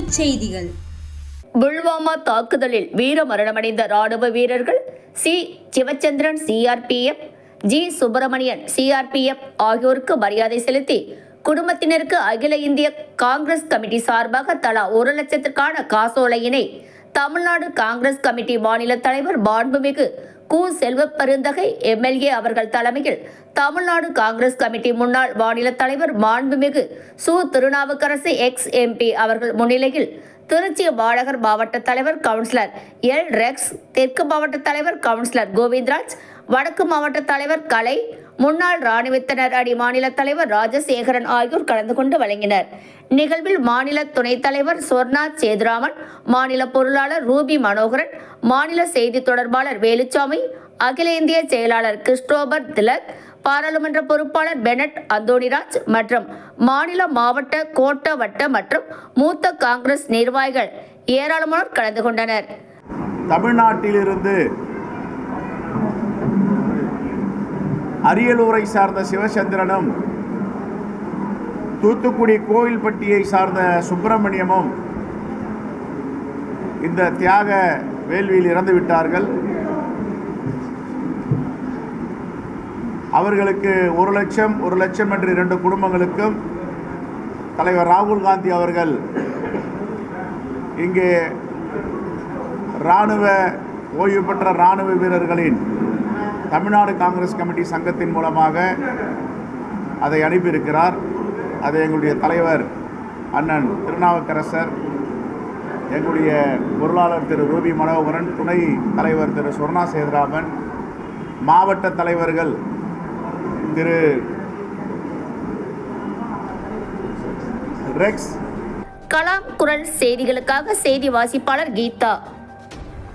செய்திகள். புல்வாமா தாக்குதலில் வீர மரணமடைந்த ராணுவ வீரர்கள் C. Sivachandran CRPF G Subramanian CRPF ஆகியோருக்கு மரியாதை செலுத்தி குடும்பத்தினருக்கு அகில இந்திய காங்கிரஸ் கமிட்டி சார்பாக தலா ஒரு லட்சத்திற்கான காசோலையினை தமிழ்நாடு காங்கிரஸ் கமிட்டி மாநில தலைவர் மாண்புமிகு கு. செல்வப்பெருந்தகை எம்எல்ஏ அவர்கள் தலைமையில் தமிழ்நாடு காங்கிரஸ் கமிட்டி முன்னாள் மாநில தலைவர் மாண்புமிகு சு. திருநாவுக்கரசு எக்ஸ் எம்பி அவர்கள் முன்னிலையில் திருச்சி மாநகர் மாவட்ட தலைவர் கவுன்சிலர் எல். ரெக்ஸ் தெற்கு மாவட்ட தலைவர் கவுன்சிலர் கோவிந்தராஜ் வடக்கு மாவட்ட தலைவர் கலை முன்னாள் இராணுவத்தினர் அணி மாநில தலைவர் ராஜசேகரன் ஆகியோர் கலந்து கொண்டு வழங்கினர். நிகழ்வில் மாநில துணைத் தலைவர் சொர்ணாத் சேதுராமன் மாநில பொருளாளர் ரூபி மனோகரன் மாநில செய்தி தொடர்பாளர் வேலுச்சாமி அகில இந்திய செயலாளர் கிறிஸ்டோபர் திலக் பாராளுமன்ற பொறுப்பாளர் பெனட் அந்தோணிராஜ் மற்றும் மாநில மாவட்ட கோட்ட வட்ட மற்றும் மூத்த காங்கிரஸ் நிர்வாகிகள் ஏராளமானோர் கலந்து கொண்டனர். தமிழ்நாட்டிலிருந்து அரியலூரை சார்ந்த சிவச்சந்திரனும் தூத்துக்குடி கோவில்பட்டியை சார்ந்த சுப்பிரமணியமும் இந்த தியாக வேள்வியில் இறந்து விட்டார்கள். அவர்களுக்கு ஒரு லட்சம் ஒரு லட்சம் என்று இரண்டு குடும்பங்களுக்கும் தலைவர் ராகுல் காந்தி அவர்கள் இங்கே இராணுவ ஓய்வு பெற்ற இராணுவ வீரர்களின் தமிழ்நாடு காங்கிரஸ் கமிட்டி சங்கத்தின் மூலமாக அதை அனுப்பியிருக்கிறார். அதை எங்களுடைய தலைவர் அண்ணன் திருநாவுக்கரசர் எங்களுடைய பொருளாளர் திரு ரூபி மனோகரன் துணை தலைவர் திரு சொர்ணா சேதுராமன் மாவட்ட தலைவர்கள் திரு ரெக்ஸ். கலாம் குரல் செய்திகளுக்காக செய்தி வாசிப்பாளர் கீதா.